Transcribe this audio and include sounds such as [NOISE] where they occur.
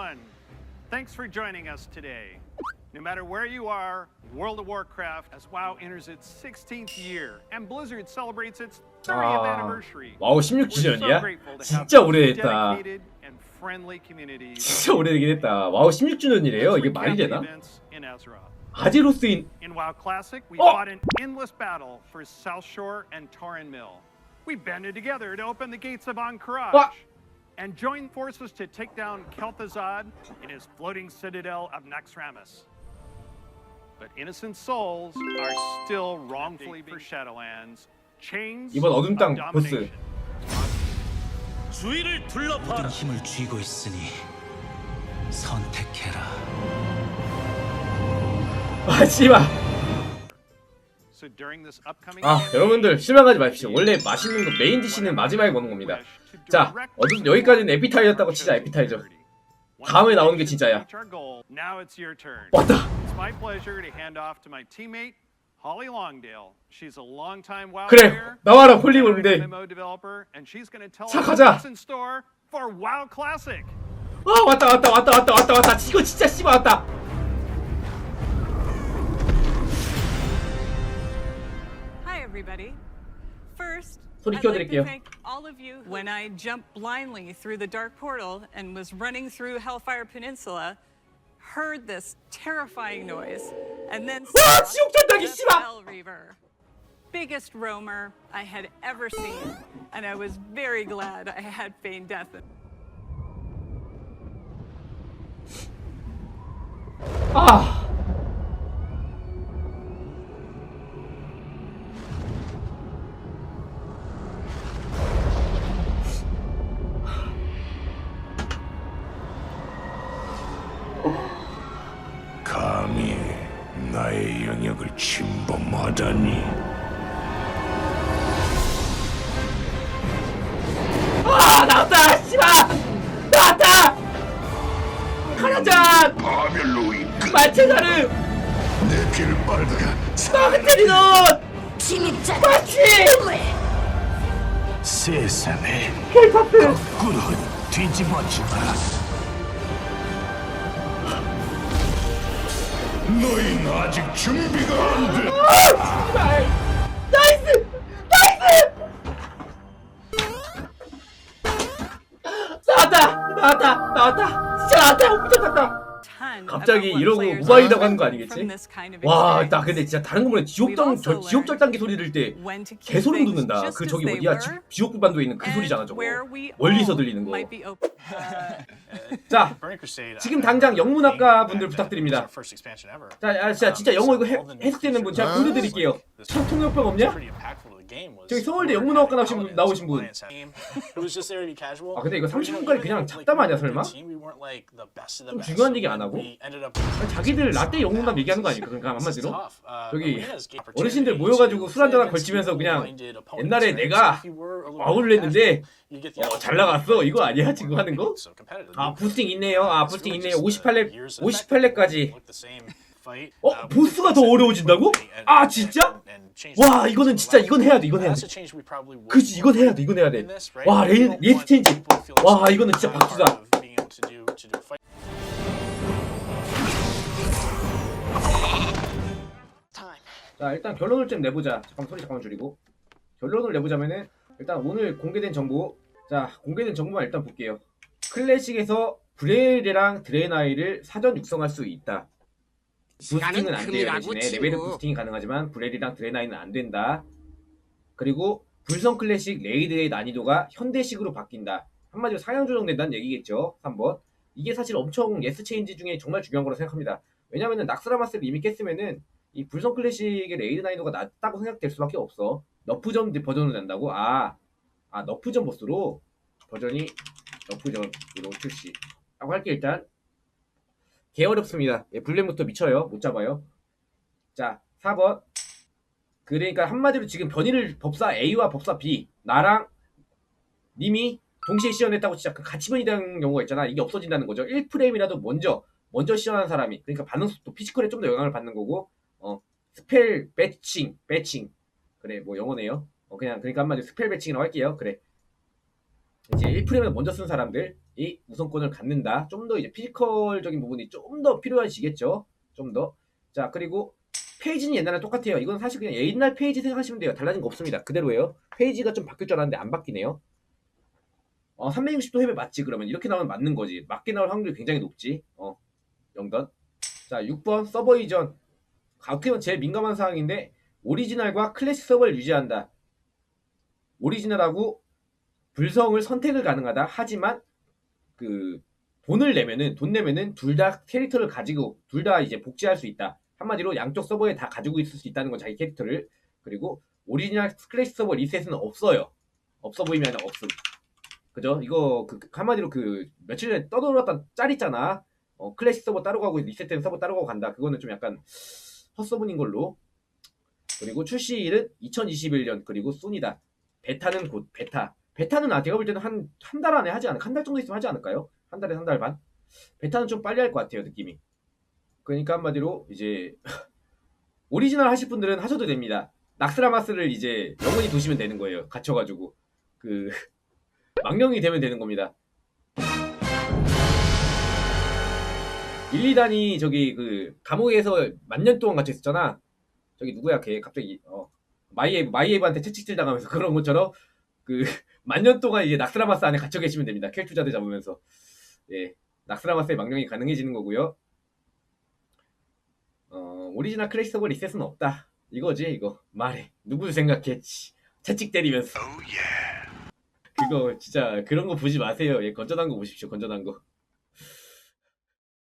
everyone. Thanks for joining us today. No matter where you are, World of Warcraft, as WoW enters its 16th year, and Blizzard celebrates its 30th 아, anniversary. 와우 We're so 16주년이야? grateful to have 진짜 오래됐다. dedicated and friendly communities 진짜 오래되긴 했다. 와우 16주년이래요. 이게 말이 recount the 되나? events in Ezra. 아제로스인 In WoW Classic, we Oh! fought an endless battle for South Shore and Torren Mill. We banded together to open the gates of Ank'Baraj What? And joined forces to take down Kel'Thuzad in his floating citadel of Naxxramas. But innocent souls are still wrongfully for Shadowlands, chains 이번 어둠 땅 of 보스. domination. 주위를 둘러봐라. 모든 힘을 쥐고 있으니 선택해라. 아 씨발. 아 여러분들 실망하지 마십시오. 원래 맛있는 거 메인 디시는 마지막에 먹는 겁니다. 자 어둠 여기까지는 에피타이저였다고 치자 에피타이저. 다음에 나오는 게 진짜야. 왔다. Holly Longdale. She's a longtime WoW 그래 나와라 to tell 자, 가자. 아 왔다 왔다 왔다 왔다 왔다 왔다. 이거 진짜 씨발 왔다. everybody. First, I'd like to thank all of you. When I jumped blindly through the dark portal and was running through Hellfire Peninsula, heard this terrifying noise, and then saw the Reaver. Biggest roamer I had ever seen, and I was very glad I had feigned death. Ah. 하다니. 아 나왔다 씨발. 나왔다. 아벨로 이끌 마체자르 내 피를 빨다가 마그테리논 침입자 마치 세상에 켈타스 거꾸로 뒤집어주마. 너희는 아직 준비가 안 돼. 나이스! 나이스! 나왔다! 나왔다! 나왔다! 진짜 나왔다! 엄청 Ton 갑자기 이러고 learn 하는 거 아니겠지? 와. 나 근데 진짜 다른 거 보면 지옥정 저 지옥 절단기 소리 들을 때 개소름 돋는다. 그 저기 어디야? 지- 지옥 불반도에 있는 그 소리잖아 저거. 멀리서 들리는 거. 자. 지금 uh, 당장 영문 학과 being 분들 부탁드립니다. 자, 아, 진짜 진짜 영어 이거 해, 해석되는 분 제가 보내드릴게요. 첫 통역병 없냐? 저기 서울대 where 영문 학과 나오신 분- 나오신 분. 아, 근데 이거 But, you know, 30분까지 even 그냥 잡담 아니야, 설마? 좀. 중요한 얘기 안 하고? 아니, 자기들 라떼 영문학 얘기하는 거 아니까 그러니까 한마디로. Uh, 저기 어르신들 모여가지고 술 한잔 걸치면서 그냥 옛날에? 내가 get the 어, 잘 나갔어 이거 아니야 지금 하는 거? 아 부스팅 있네요. 아 부스팅 있네요. just, uh, 58렙 years of 58렙까지. look the same fight. 어 Uh, 보스가 더 어려워진다고? 아 진짜? 와 이거는 진짜 이건 해야 돼 이건 해야 돼. 그지 이건 해야 돼 이건 해야 돼. in this, right? 와 We 레이 don't 레이스 체인지. 와 이거는 진짜 박수다. 자 일단 결론을 좀 내보자. 잠깐 소리 잠깐만 줄이고. 결론을 내보자면은 일단 오늘 공개된 정보. 자 공개된 정보만 일단 볼게요. 클래식에서 브레일이랑 드레나이를 사전 육성할 수 있다. 부스팅은 안 돼요 대신에 레벨은 부스팅이 가능하지만 브레일이랑 드레나이는 안 된다. 그리고 불성 클래식 레이드의 난이도가 현대식으로 바뀐다. 한마디로 상향 조정된다는 얘기겠죠. 3번. 이게 사실 엄청 예스 체인지 중에 정말 중요한 거라 생각합니다. 왜냐면은 낙스라마스를 이미 깼으면은 이 불성 클래식의 레이드 난이도가 낮다고 생각될 수밖에 없어. 너프전 버전으로 낸다고? 아, 아 너프전 보스로 버전이 너프전으로 출시. 라고 할게 일단. 개 어렵습니다. 예, 블랙부터 미쳐요. 못 잡아요. 자, 4번. 그러니까 한마디로 지금 변이를 법사 A와 법사 B 나랑 님이 동시에 시연했다고 진짜 그 같이 변이 되는 경우가 있잖아. 이게 없어진다는 거죠. 1프레임이라도 먼저 먼저 시연한 사람이 그러니까 반응 속도 피지컬에 좀 더 영향을 받는 거고 어 스펠 배칭 배칭 그래 뭐 영어네요. 어 그냥 그러니까 한마디로 스펠 배칭이라고 할게요. 그래 이제 1프레임을 먼저 쓴 사람들이 우선권을 갖는다. 좀 더 이제 피지컬적인 부분이 좀 더 필요하시겠죠. 좀 더. 자, 그리고 페이지는 옛날랑 똑같아요. 이건 사실 그냥 옛날 페이지 생각하시면 돼요. 달라진 거 없습니다. 그대로예요. 페이지가 좀 바뀔 줄 알았는데 안 바뀌네요. 어, 360도 회배 맞지? 그러면 이렇게 나오면 맞는 거지. 맞게 나올 확률이 굉장히 높지. 어, 0던. 자, 6번 서버 이전. 어떻게 보면 제일 민감한 사항인데 오리지널과 클래식 서버를 유지한다. 오리지널하고 불성을 선택을 가능하다. 하지만 그 돈을 내면은 돈 내면은 둘 다 캐릭터를 가지고 둘 다 이제 복제할 수 있다. 한마디로 양쪽 서버에 다 가지고 있을 수 있다는 건 자기 캐릭터를 그리고 오리지널 클래식 서버 리셋은 없어요. 없어 보이면 없음. 그죠? 이거 그 한마디로 그 며칠 전에 떠돌았던 짤 있잖아. 어, 클래식 서버 따로 가고 리셋된 서버 따로 가고 간다. 그거는 좀 약간 헛소문인 걸로. 그리고 출시일은 2021년 그리고 순이다. 베타는 곧 베타. 베타는 아 제가 볼 때는 한 한 달 안에 하지 않을까? 한 달 정도 있으면 하지 않을까요? 한 달에 한 달 반. 베타는 좀 빨리 할 것 같아요 느낌이. 그러니까 한마디로 이제 [LAUGHS] 오리지널 하실 분들은 하셔도 됩니다. 낙스라마스를 이제 영원히 두시면 되는 거예요. 갇혀가지고 그 [LAUGHS] 망령이 되면 되는 겁니다. 1, 2단이 저기 그 감옥에서 만년 동안 갇혀 있었잖아. 저기 누구야 걔 갑자기 어 마이에브 마이에브한테 채찍질 당하면서 [LAUGHS] 그런 것처럼 그 만년 동안 이제 낙스라마스 안에 갇혀 계시면 됩니다. 켈투자들 잡으면서 예 낙스라마스의 망령이 가능해지는 거고요. 어 오리지널 서버 리셋은 없다. 이거지 이거 말해 누구 생각했지 채찍 때리면서 그거 진짜 그런 거 보지 마세요. 예 건전한 거 보십시오 건전한 거.